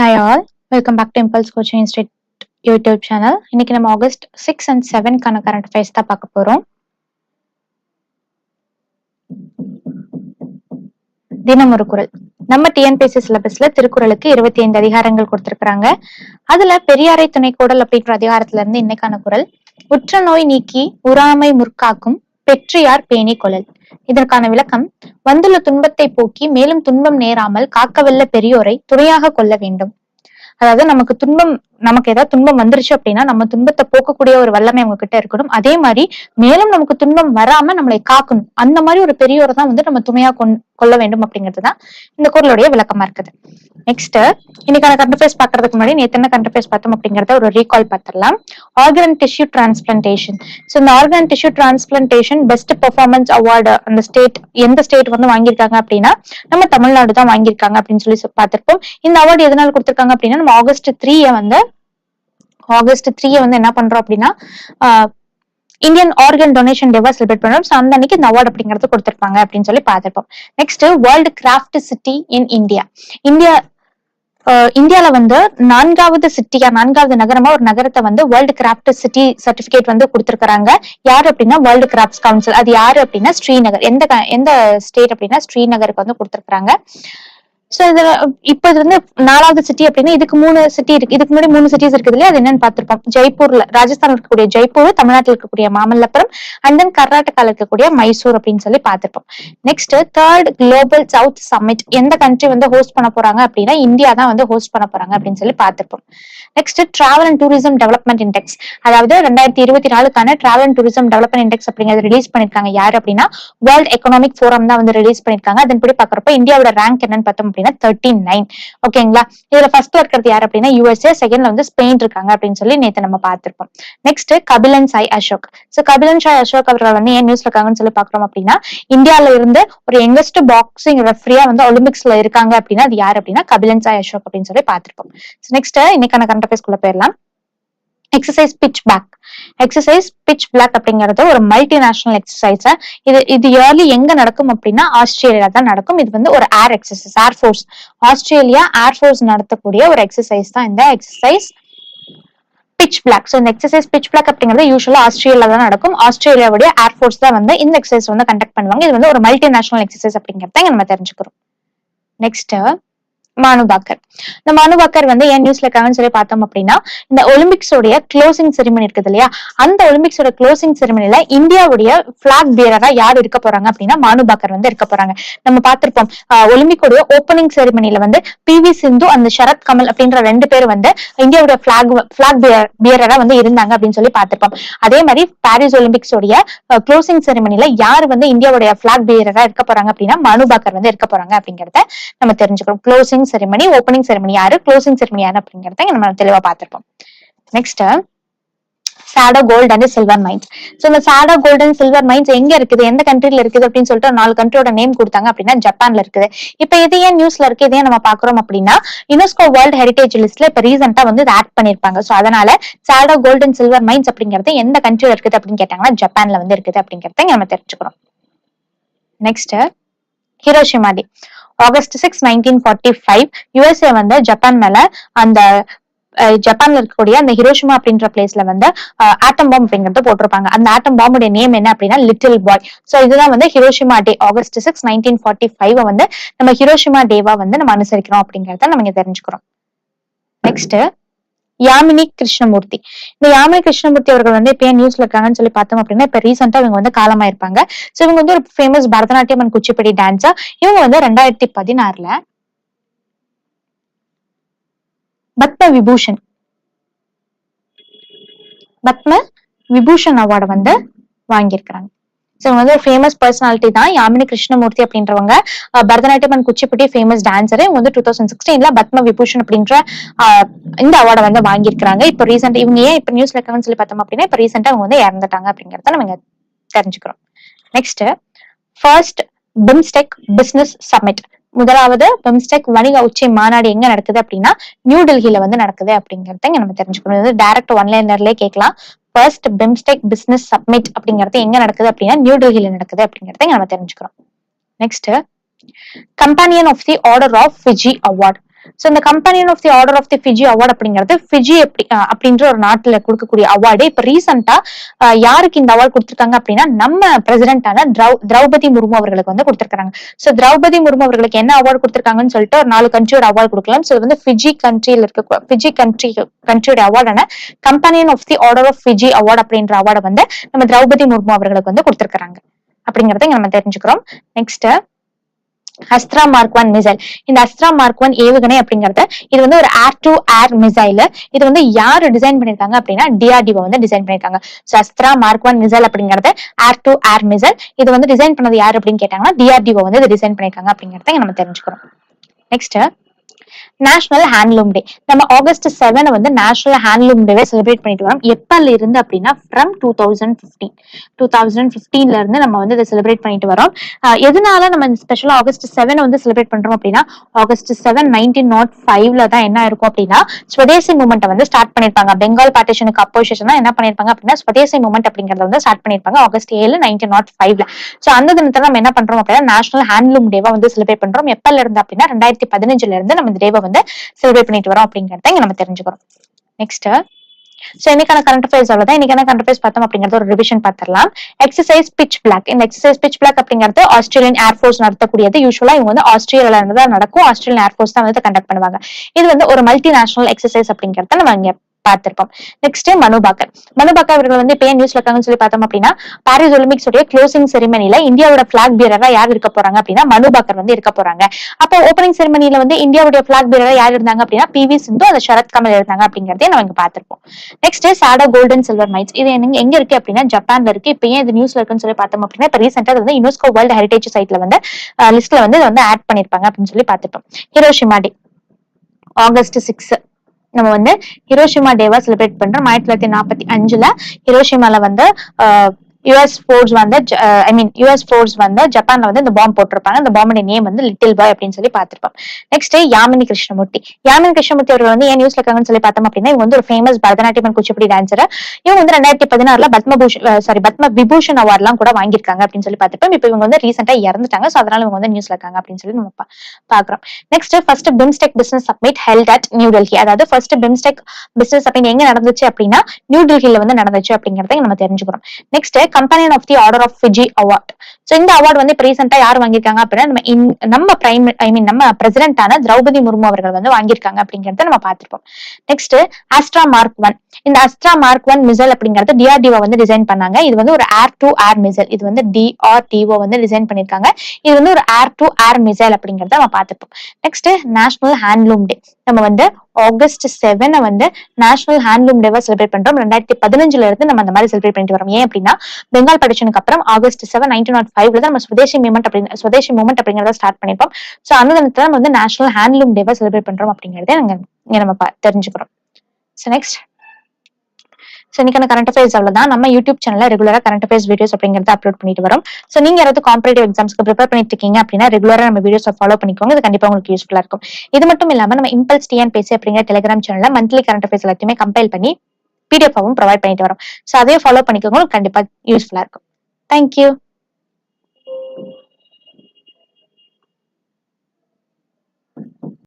Hi all welcome back to impulse coaching institute YouTube channel இன்னைக்கு நம்ம August six and செவன்க்கான current affairs தான் பார்க்க போகிறோம் தினம் ஒரு குரல். நம்ம டிஎன்பிஎஸ்சி சிலபஸ்ல திருக்குறளுக்கு இருபத்தி ஐந்து அதிகாரங்கள் கொடுத்திருக்கிறாங்க. அதுல பெரியாரை துணை கூடல் அப்படிங்கிற அதிகாரத்துல இருந்து இன்னைக்கான குரல். உற்ற நோய் நீக்கி உறாமை முற்காக்கும் பெற்றியார் பேணி கொழல் இதற்கான விளக்கம் வந்துள்ள துன்பத்தை போக்கி மேலும் துன்பம் நேராமல் காக்கவல்ல பெரியோரை துணையாக கொள்ள வேண்டும். அதாவது நமக்கு துன்பம் நமக்கு ஏதாவது துன்பம் வந்துருச்சு அப்படின்னா நம்ம துன்பத்தை போக்கக்கூடிய ஒரு வல்லமை அவங்க கிட்ட இருக்கணும். அதே மாதிரி மேலும் நமக்கு துன்பம் வராம நம்மளை காக்கணும். அந்த மாதிரி ஒரு பெரியோரை தான் வந்து நம்ம துணையா கொண் கொள்ள வேண்டும் அப்படிங்கிறது தான் இந்த குரலுடைய விளக்கமா இருக்குது. நெக்ஸ்ட் இன்னைக்கான கண்டபேஸ் பாக்குறதுக்கு முன்னாடி நேத்து என்ன கண்டபேஸ் பார்த்தோம் அப்படிங்கறத ஒரு ரீகால் பார்த்துடலாம். ஆர்கன் டிஷ்யூ டிரான்ஸ்பிளான்டேஷன் ஸோ இந்த organ tissue transplantation best performance award அந்த ஸ்டேட் எந்த ஸ்டேட் வந்து வாங்கியிருக்காங்க அப்படின்னா நம்ம தமிழ்நாடு தான் வாங்கியிருக்காங்க அப்படின்னு சொல்லி பார்த்திருப்போம். இந்த அவார்டு எதனால கொடுத்திருக்காங்க அப்படின்னா நம்ம ஆகஸ்ட் த்ரீய வந்து ஆகஸ்ட் த்ரீ வந்து என்ன பண்றோம் அப்படின்னா இந்தியன் ஆர்கன் டொனேஷன் டேவா செலிப்ரேட் பண்றோம். ஸோ அந்த அன்னைக்கு இந்த அவார்டு அப்படிங்கிறது கொடுத்துருப்பாங்க அப்படின்னு சொல்லி பார்த்துருப்போம். Next world craft city in India India இந்தியால வந்து நான்காவது சிட்டியா நான்காவது நகரமா ஒரு நகரத்தை வந்து வேர்ல்டு கிராஃப்ட் சிட்டி சர்டிபிகேட் வந்து கொடுத்துருக்காங்க யாரு அப்படின்னா வேர்ல்டு கிராஃப்ட்ஸ் கவுன்சில் அது யாரு அப்படின்னா ஸ்ரீநகர். எந்த எந்த ஸ்டேட் அப்படின்னா ஸ்ரீநகருக்கு வந்து கொடுத்துருக்காங்க சோ இதுல இப்ப இது வந்து நாலாவது சிட்டி அப்படின்னா இதுக்கு மூணு சிட்டி இருக்கு. இதுக்கு முன்னாடி மூணு சிட்டிஸ் இருக்குது இல்லையா? அது என்னன்னு பார்த்திருப்போம். ஜெய்ப்பூர்ல ராஜஸ்தான் இருக்கக்கூடிய ஜெய்ப்பூர் தமிழ்நாட்டில் இருக்கக்கூடிய மாமல்லபுரம் அண்ட் தென் கர்நாடகால இருக்கக்கூடிய மைசூர் அப்படின்னு சொல்லி பார்த்திருப்போம். Next third global south summit எந்த கண்ட்ரி வந்து ஹோஸ்ட் பண்ண போறாங்க அப்படின்னா இந்தியா தான் வந்து ஹோஸ்ட் பண்ண போறாங்க அப்படின்னு சொல்லி பார்த்திருப்போம். Next travel and tourism development index அதாவது ரெண்டாயிரத்தி இருபத்தி நாலுக்கான travel and tourism development index அப்படிங்கிறது ரிலீஸ் பண்ணிருக்காங்க யாரு அப்படின்னா வேர்ல்ட் எக்கனாமிக் ஃபோரம் தான் வந்து ரிலீஸ் பண்ணிருக்காங்க. அதன்படி பாக்குறப்ப இந்தியாவோட ரேங்க் என்னன்னு பார்த்தோம் அப்படின்னா தேர்ட்டி நைன் ஓகேங்களா இதுல ஃபர்ஸ்ட்ல இருக்கிறது யார் அப்படின்னா யூஎஸ்ஏ செகண்ட்ல வந்து ஸ்பெயின் இருக்காங்க அப்படின்னு சொல்லி நேத்து நம்ம பார்த்திருப்போம். நெக்ஸ்ட் கபிலன் சாய் அசோக். சோ கபிலன் சாய் அசோக் அவர்கள் வந்து ஏன் நியூஸ்ல இருக்காங்கன்னு சொல்லி பாக்குறோம் அப்படின்னா இந்தியால இருந்து ஒரு யங்கஸ்ட் பாக்ஸிங் ரெஃப்ரியா வந்து ஒலிம்பிக்ஸ்ல இருக்காங்க அப்படின்னா அது யார் அப்படின்னா கபிலன் சாய் அசோக் அப்படின்னு சொல்லி பார்த்திருப்போம். நெக்ஸ்ட் இன்னைக்கான கரண்ட் அஃபேர்ஸ்குள்ள போயிடலாம். Exercise pitch black exercise pitch black அப்படிங்கிறது ஒரு மல்டிநேஷனல் எக்ஸசைஸ் இது இது இயர்லி எங்க நடக்கும் அப்படின்னா ஆஸ்திரேலியா தான் நடக்கும். இது வந்து ஒரு air exercise air force Australia air force நடத்தக்கூடிய ஒரு எக்ஸசைஸ் தான் இந்த எக்ஸசைஸ் பிச் பிளாக் ஸோ இந்த எக்ஸசைஸ் பிச் பிளாக் அப்படிங்கிறது யூஸ்வலா ஆஸ்திரேலியா தான் நடக்கும். ஆஸ்திரேலியாவுடைய ஏர் ஃபோர்ஸ் தான் வந்து இந்த எக்ஸசைஸ் வந்து கண்டக்ட் பண்ணுவாங்க. இது வந்து ஒரு மல்டிநேஷனல் எக்ஸசைஸ் அப்படிங்கிறத நம்ம தெரிஞ்சுக்கிறோம். நெக்ஸ்ட் மானுபாக்கர். இந்த மானுபாக்கர் வந்து என் நியூஸ்ல இருக்காங்கன்னு சொல்லி பார்த்தோம் அப்படின்னா இந்த ஒலிம்பிக்ஸோடைய க்ளோசிங் செரிமனி இருக்குது இல்லையா? அந்த ஒலிம்பிக்ஸோட க்ளோசிங் செரிமனில இந்தியாவுடைய பிளாக் பியரரா யார் இருக்க போறாங்க அப்படின்னா மானுபாக்கர் வந்து இருக்க போறாங்க. நம்ம பார்த்திருப்போம் ஒலிம்பிக்கோடைய ஓப்பனிங் செரிமனில வந்து பி வி சிந்து அந்த சரத் கமல் அப்படின்ற ரெண்டு பேர் வந்து இந்தியாவுடைய பிளாக் பிளாக் பியரரா வந்து இருந்தாங்க அப்படின்னு சொல்லி பார்த்திருப்போம். அதே மாதிரி பாரிஸ் ஒலிம்பிக்ஸோடைய க்ளோசிங் செரிமனில யார் வந்து இந்தியாவுடைய பிளாக் பியரரா இருக்க போறாங்க அப்படின்னா மனுபாக்கர் வந்து இருக்க போறாங்க அப்படிங்கறத நம்ம தெரிஞ்சுக்கிறோம் க்ளோசிங் செரிமனி ஓப்பனிங் செரிமனி யாரு க்ளோசிங் செரிமனி யாரு அப்படிங்கறத நம்ம தெளிவா பார்த்திருப்போம். Next Chado gold and silver mines so இந்த Chado gold and silver mines எங்க இருக்குது? எந்த கண்ட்ரில இருக்குது அப்படின்னு சொல்லிட்டு நாலு கண்ட்ரியோட நேம் கொடுத்தாங்க அப்படின்னா ஜப்பான்ல இருக்குது. இப்ப இது ஏன் நியூஸ்ல இருக்கு? இதே நம்ம பாக்குறோம் அப்படின்னா யுனெஸ்கோ வேர்ல்ட் ஹெரிடேஜ் லிஸ்ட்ல இப்ப ரீசெண்டா வந்து ஆட் பண்ணிருப்பாங்க. சோ அதனால Chado gold and silver mines அப்படிங்கிறது எந்த கண்ட்ரில இருக்குது அப்படின்னு கேட்டாங்கன்னா ஜப்பான்ல வந்து இருக்குது அப்படிங்கறத நம்ம தெரிஞ்சுக்கிறோம் next Hiroshima day. August six nineteen forty five USA வந்து ஜப்பான் மேல அந்த ஜப்பான்ல இருக்கக்கூடிய அந்த ஹிரோஷிமா அப்படின்ற பிளேஸ்ல வந்து ஆட்டம் பாம் அப்படிங்கறது போட்டிருப்பாங்க. அந்த ஆட்டம் பாம்புடைய நேம் என்ன அப்படின்னா லிட்டில் பாய் சோ இதுதான் வந்து Hiroshima day. August six nineteen forty five வந்து நம்ம ஹிரோஷிமா டேவா வந்து நம்ம அனுசரிக்கிறோம் அப்படிங்கறத நம்ம இங்க தெரிஞ்சுக்கிறோம். நெக்ஸ்ட் யாமினி கிருஷ்ணமூர்த்தி. இந்த யாமினி கிருஷ்ணமூர்த்தி அவர்கள் வந்து இப்ப நியூஸ்ல இருக்காங்கன்னு சொல்லி பார்த்தோம் அப்படின்னா இப்ப ரீசெண்டா இவங்க வந்து காலமாயிருப்பாங்க. சோ இவங்க வந்து ஒரு ஃபேமஸ் பரதநாட்டியம் அண்ட் குச்சிப்படி டான்ஸா இவங்க வந்து ரெண்டாயிரத்தி பதினாறுல பத்ம விபூஷன் பத்ம விபூஷன் அவார்டு வந்து வாங்கியிருக்கிறாங்க. ஸோ இவங்க வந்து ஒரு ஃபேமஸ் பர்சனாலிட்டி தான். யாமினி கிருஷ்ணமூர்த்தி அப்படின்றவங்க. Bharatanatyam and Kuchipudi famous dancer இவங்க வந்து டூ தௌசண்ட் சிக்ஸ்டீன்ல பத்ம விபூஷன் அப்படின்ற இந்த அவார்டை வந்து வாங்கியிருக்காங்க இப்போ ரீசெண்ட் இவங்க ஏன் இப்போ நியூஸ்ல இருக்காங்கன்னு சொல்லி பார்த்தோம் அப்படின்னா இப்போ ரீசெண்டாக அவங்க வந்து இறந்துட்டாங்க அப்படிங்கறத நம்ம தெரிஞ்சுக்கிறோம். Next first BIMSTEC business summit முதலாவது பிம்ஸ்டெக் வணிக உச்சி மாநாடு எங்க நடக்குது அப்படின்னா நியூ டெல்லியில வந்து நடக்குது அப்படிங்கறத இங்க நம்ம தெரிஞ்சுக்கணும். இது டைரக்ட் ஒன்லைனர்லயே கேட்கலாம். ஃபர்ஸ்ட் பிம்ஸ்டெக் பிசினஸ் சப்மிட் அப்படிங்கறது எங்க நடக்குது அப்படின்னா நியூ டெல்லியில நடக்குது அப்படிங்கறத நம்ம தெரிஞ்சுக்கிறோம். Next companion of the order of Fiji award so இந்த companion of the order of the Fiji award அப்படிங்கிறது ஃபிஜி எப்படி அப்படின்ற ஒரு நாட்டுல கொடுக்கக்கூடிய அவார்டு இப்போ ரீசெண்டாக யாருக்கு இந்த அவார்டு கொடுத்துருக்காங்க அப்படின்னா நம்ம பிரசிடென்டான திரௌ திரௌபதி முர்மு அவர்களுக்கு வந்து கொடுத்துருக்காங்க ஸோ திரௌபதி முர்மு அவர்களுக்கு என்ன அவார்டு கொடுத்துருக்காங்கன்னு சொல்லிட்டு ஒரு நாலு கண்ட்ரியோட அவார்டு கொடுக்கலாம். ஸோ இது வந்து ஃபிஜி கண்ட்ரியில் இருக்க ஃபிஜி கண்ட்ரி கண்ட்ரியோட அவார்டான companion of the order of Fiji award அப்படின்ற அவார்டை வந்து நம்ம திரௌபதி முர்மு அவர்களுக்கு வந்து கொடுத்துருக்காங்க அப்படிங்கிறத நம்ம தெரிஞ்சுக்கிறோம். Next Astra mark one missile இந்த அஸ்த்ரா மார்க் ஒன் ஏவுகணை அப்படிங்கறது இது வந்து ஒரு ஏர் டு ஏர் மிசைல் இது வந்து யாரு டிசைன் பண்ணிருக்காங்க அப்படின்னா டிஆர்டிஓ வந்து டிசைன் பண்ணிருக்காங்க. So Astra mark one missile அப்படிங்கறது ஏர் டு ஏர் மிசைல் இது வந்து டிசைன் பண்ணது யார் அப்படின்னு கேட்டாங்கன்னா டிஆர்டிஓ வந்து இது டிசைன் பண்ணிருக்காங்க அப்படிங்கறத நம்ம தெரிஞ்சுக்கிறோம். நெக்ஸ்ட் நேஷனல் ஹேண்ட்லூம் டே நம்ம ஆகஸ்ட் செவன் வந்து நேஷனல் ஹேண்ட்லூம் டேவே செலிப்ரேட் பண்ணிட்டு வரோம். எப்பல இருந்து அப்படின்னா from two thousand fifteen two thousand ஃபிஃப்டீன்ல இருந்து நம்ம வந்து இதை செலிப்ரேட் பண்ணிட்டு வரோம். எதனால நம்ம ஸ்பெஷலா ஆகஸ்ட் செவன் வந்து செலிப்ரேட் பண்றோம் அப்படின்னா ஆகஸ்ட் செவன் நைன்டீன் நாட் ஃபைவ்ல தான் என்ன இருக்கும் அப்படின்னா ஸ்வதேசி மூமெண்ட்டை வந்து ஸ்டார்ட் பண்ணிருப்பாங்க. பெங்கால் பார்ட்டிஷனுக்கு தான் என்ன பண்ணிருப்பாங்க அப்படின்னா ஸ்வதேசி மூமெண்ட் அப்படிங்கறத வந்து ஸ்டார்ட் பண்ணிருப்பாங்க ஆகஸ்ட் ஏழு நைன்டீன் நாட் ஃபைவ்ல ஸோ அந்த தினத்தை நம்ம என்ன பண்றோம் அப்படின்னா நேஷனல் ஹேண்ட்லூம் டேவா வந்து செலிப்ரேட் பண்றோம். எப்பல இருந்து அப்படின்னா ரெண்டாயிரத்தி பதினஞ்சுல இருந்து நம்ம இந்த டேவை வந்து செலிப்ரேட் பண்ணிட்டு வரோம் அப்படிங்கறத இங்க நம்ம தெரிஞ்சுக்கிறோம். நெக்ஸ்ட் சோ இன்னைக்கான கரண்ட் அஃபேர்ஸ் அவ்வளவுதான். இன்னைக்கான கரண்ட் அஃபேர்ஸ் பார்த்தோம் அப்படிங்கறது ஒரு ரிவிஷன் பார்த்துடலாம். எக்ஸசைஸ் பிச் பிளாக் இந்த எக்ஸசைஸ் பிச் பிளாக் அப்படிங்கிறது ஆஸ்திரேலியன் ஏர்ஃபோர்ஸ் நடத்தக்கூடியது. யூஸ்வலா இவங்க வந்து ஆஸ்திரேலியால இருந்து தான் நடக்கும். ஆஸ்திரேலியன் ஏர்ஃபோர்ஸ் தான் வந்து கண்டக்ட் பண்ணுவாங்க. இது வந்து ஒரு மல்டி நேஷனல் எக்ஸசைஸ் அப்படிங்கறத நம்ம இங்க பார்த்திருப்போம். நெக்ஸ்ட் மனுபாக்கர் மனுபாக்கர் அவர்கள் வந்து இப்ப ஏன் நியூஸ்ல இருக்காங்கன்னு சொல்லி பார்த்தோம் அப்படின்னா பாரிஸ் ஒலிம்பிக்ஸ் உடைய க்ளோசிங் செரிமனில இந்தியாவோட பிளாக் பீரரா யார் இருக்க போறாங்க அப்படின்னா மனுபாக்கர் வந்து இருக்க போறாங்க. அப்போ ஓப்பனிங் செரிமனில வந்து இந்தியாவுடைய பிளாக் பீரரா யார் இருந்தாங்க அப்படின்னா பி வி சிந்து அந்த சரத் கமல் இருந்தாங்க அப்படிங்கறதே நம்ம இங்க பார்த்திருப்போம். Next Chado golden silver mines இது எங்க எங்க இருக்கு அப்படின்னா ஜப்பான்ல இருக்கு. இப்ப ஏன் இது நியூஸ்ல இருக்குன்னு சொல்லி பார்த்தோம் அப்படின்னா இப்ப ரீசெண்டா வந்து யுனெஸ்கோ வேர்ல்டு ஹெரிடேஜ் சைட்ல வந்து லிஸ்ட்ல வந்து இதை வந்து ஆட் பண்ணிருப்பாங்க அப்படின்னு சொல்லி பார்த்திருப்போம். ஹிரோஷிமாடி ஆகஸ்ட் சிக்ஸ் நம்ம வந்து ஹிரோஷிமா டேவா செலிப்ரேட் பண்றோம். ஆயிரத்தி தொள்ளாயிரத்தி நாற்பத்தி அஞ்சுல ஹிரோஷிமால வந்து யுஎஸ் ஃபோர்ஸ் வந்து ஐ மீன் யுஎஸ் ஃபோர்ஸ் வந்து ஜப்பான்ல வந்து இந்த பாம்பு போட்டிருப்பாங்க. இந்த பாம்போட நேம் வந்து லிட்டில் பாய் அப்படின்னு சொல்லி பார்த்திருப்போம். நெக்ஸ்ட் யாமினி கிருஷ்ணமூர்த்தி யாமினி கிருஷ்ணமூர்த்தி அவர்கள் வந்து ஏன் நியூஸ்ல இருக்காங்கன்னு சொல்லி பார்த்தோம் அப்படின்னா இவங்க வந்து ஒரு famous Bharatanatyam and Kuchipudi dancer இவங்க வந்து ரெண்டாயிரத்தி பதினாறுல பத்மபூஷன் சாரி பத்ம விபூஷன் அவார்ட்லாம் கூட வாங்கியிருக்காங்க அப்படின்னு சொல்லி பார்த்துப்போம் இப்போ இவங்க வந்து ரீசெண்டா இறந்துட்டாங்க. ஸோ அதனால இவங்க வந்து நியூஸ்ல இருக்காங்க அப்படின்னு சொல்லி நம்ம பாக்குறோம் next first BIMSTEC business summit held at New Delhi அதாவது ஃபர்ஸ்ட் பிம்ஸ்டெக் பிசினஸ் சப்மிட் எங்க நடந்துச்சு அப்படின்னா நியூ டெல்லியில வந்து நடந்துச்சு அப்படிங்கறத நம்ம தெரிஞ்சுக்கிறோம். Next companion of the order of Fiji award so இந்த அவார்டு வந்து இப்ப ரீசெண்டா யார் வாங்கியிருக்காங்க அப்படின்னா நம்ம இன்- நம்ம பிரைம் ஐ மீன் நம்ம பிரசிடென்டான திரௌபதி முர்மு அவர்கள் வந்து வாங்கியிருக்காங்க அப்படிங்கறத நம்ம பார்த்திருப்போம். நெக்ஸ்ட் ஆஸ்ட்ரா மார்க் ஒன் இந்த அஸ்ட்ரா மார்க் ஒன் மிசைல் அப்படிங்கறது டிஆர்டிஓ வந்து டிசைன் பண்ணாங்க. இது வந்து ஒரு ஏர் டு ஏர் மிசைல் இது வந்து டிஆர்டிஓ வந்து டிசைன் பண்ணிருக்காங்க இது வந்து ஒரு ஏர் டு ஏர் மிசைல் அப்படிங்கறத நம்ம பார்த்திருப்போம். நெக்ஸ்ட் நேஷனல் ஹேண்ட்லூம் டே நம்ம வந்து ஆகஸ்ட் செவனை வந்து நேஷனல் ஹேண்ட்லூம் டேவா செலிப்ரேட் பண்றோம். ரெண்டாயிரத்தி பதினஞ்சுல இருந்து நம்ம அந்த மாதிரி செலிப்ரேட் பண்ணிட்டு வரோம் ஏன் அப்படின்னா பெங்கால் படிச்சனுக்கு அப்புறம் ஆகஸ்ட் செவன் நைன்டீன் நாட் ஃபைவ்ல தான் நம்ம சுதேசி மூமெண்ட் அப்படின்னு சுதேசி மூமெண்ட் அப்படிங்கறத ஸ்டார்ட் பண்ணிருப்போம். சோ அந்த தினத்துல நம்ம வந்து நேஷனல் ஹேண்ட்லூம் டேவை செலிப்ரேட் பண்றோம் அப்படிங்கறத நாங்க நம்ம தெரிஞ்சுக்கிறோம். ஸோ நெக்ஸ்ட் ஸோ இன்னைக்கான கரண்ட் அஃபேர்ஸ் அவ்வளோதான் நம்ம யூடியூப் சேனல்ல ரெகுலராக கரண்ட் அஃபேர்ஸ் வீடியோஸ் அப்படிங்கறத அப்லோட் பண்ணிட்டு வரோம். ஸோ நீங்க யாராவது காம்பரேட்டிவ் எக்ஸாம்ஸ்க்கு ப்ரிப்பேர் பண்ணிட்டு இருக்கீங்க அப்படின்னா ரெகுலராக நம்ம வீடியோஸை ஃபாலோ பண்ணிக்கோங்க. இது கண்டிப்பாக உங்களுக்கு யூஸ்ஃபுல்லாக இருக்கும். இது மட்டும் இல்லாமல் நம்ம இம்பல்ஸ் டிஎன் பேசி அப்படிங்கிற டெலிகிராம் சேனல்ல மந்த்லி கரண்ட் அஃபேர்ஸ் எல்லாத்தையுமே கம்பைல் பண்ணி பிடிஎஃபாவும் ப்ரொவைட் பண்ணிட்டு வரோம். ஸோ அதையும் ஃபாலோ பண்ணிக்கோங்க. உங்களுக்கு கண்டிப்பா யூஸ்ஃபுல்லா இருக்கும். தேங்க்யூ